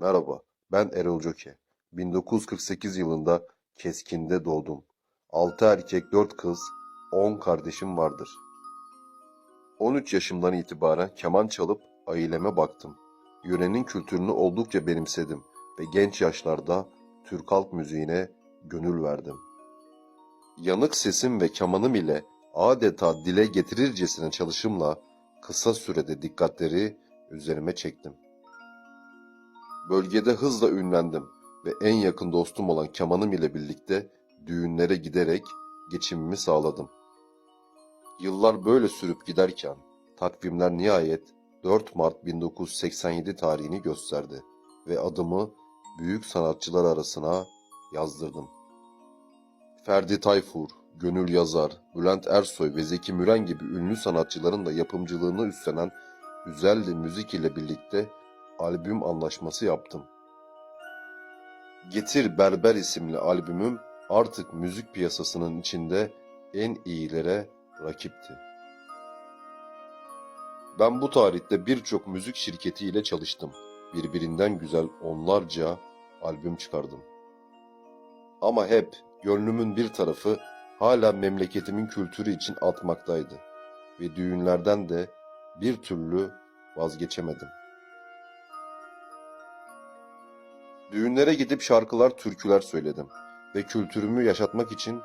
Merhaba, ben Erol Joke. 1948 yılında Keskin'de doğdum. 6 erkek 4 kız, 10 kardeşim vardır. 13 yaşımdan itibaren keman çalıp aileme baktım. Yörenin kültürünü oldukça benimsedim ve genç yaşlarda Türk halk müziğine gönül verdim. Yanık sesim ve kemanım ile adeta dile getirircesine çalışımla kısa sürede dikkatleri üzerime çektim. Bölgede hızla ünlendim ve en yakın dostum olan kemanım ile birlikte düğünlere giderek geçimimi sağladım. Yıllar böyle sürüp giderken takvimler nihayet 4 Mart 1987 tarihini gösterdi ve adımı büyük sanatçılar arasına yazdırdım. Ferdi Tayfur, Gönül Yazar, Bülent Ersoy ve Zeki Müren gibi ünlü sanatçıların da yapımcılığını üstlenen Güzelli Müzik ile birlikte albüm anlaşması yaptım. Getir Berber isimli albümüm artık müzik piyasasının içinde en iyilere rakipti. Ben bu tarihte birçok müzik şirketiyle çalıştım. Birbirinden güzel onlarca albüm çıkardım. Ama hep gönlümün bir tarafı hala memleketimin kültürü için atmaktaydı ve düğünlerden de bir türlü vazgeçemedim. Düğünlere gidip şarkılar, türküler söyledim ve kültürümü yaşatmak için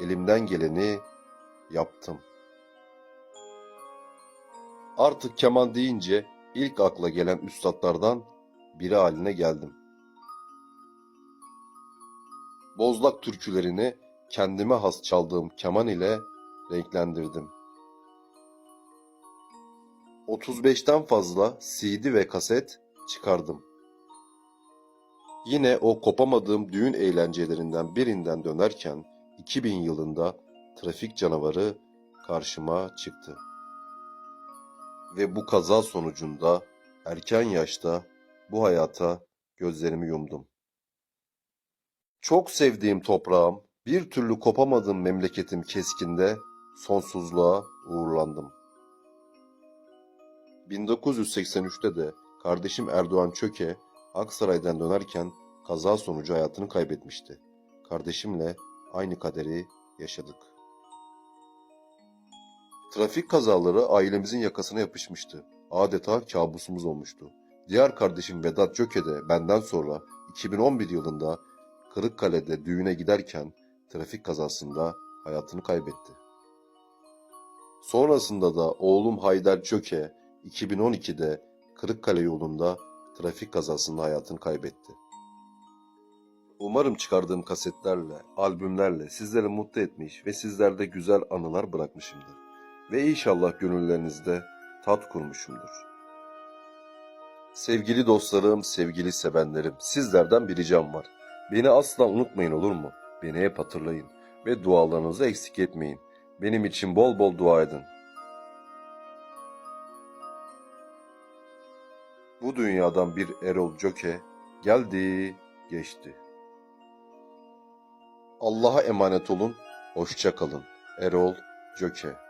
elimden geleni yaptım. Artık keman deyince ilk akla gelen üstadlardan biri haline geldim. Bozlak türkülerini kendime has çaldığım keman ile renklendirdim. 35'ten fazla CD ve kaset çıkardım. Yine o kopamadığım düğün eğlencelerinden birinden dönerken 2000 yılında trafik canavarı karşıma çıktı. Ve bu kaza sonucunda erken yaşta bu hayata gözlerimi yumdum. Çok sevdiğim toprağım, bir türlü kopamadığım memleketim keskinde sonsuzluğa uğurlandım. 1983'te de kardeşim Erdoğan Çöke Aksaray'dan dönerken kaza sonucu hayatını kaybetmişti. Kardeşimle aynı kaderi yaşadık. Trafik kazaları ailemizin yakasına yapışmıştı. Adeta kabusumuz olmuştu. Diğer kardeşim Vedat Çöke de benden sonra 2011 yılında Kırıkkale'de düğüne giderken trafik kazasında hayatını kaybetti. Sonrasında da oğlum Haydar Çöke 2012'de Kırıkkale yolunda trafik kazasında hayatını kaybetti. Umarım çıkardığım kasetlerle, albümlerle sizleri mutlu etmiş ve sizlerde güzel anılar bırakmışımdır. Ve inşallah gönüllerinizde tat kurmuşumdur. Sevgili dostlarım, sevgili sevenlerim, sizlerden bir ricam var. Beni asla unutmayın olur mu? Beni hep hatırlayın ve dualarınızı eksik etmeyin. Benim için bol bol dua edin. Bu dünyadan bir Erol Joke geldi, geçti. Allah'a emanet olun, hoşça kalın. Erol Joke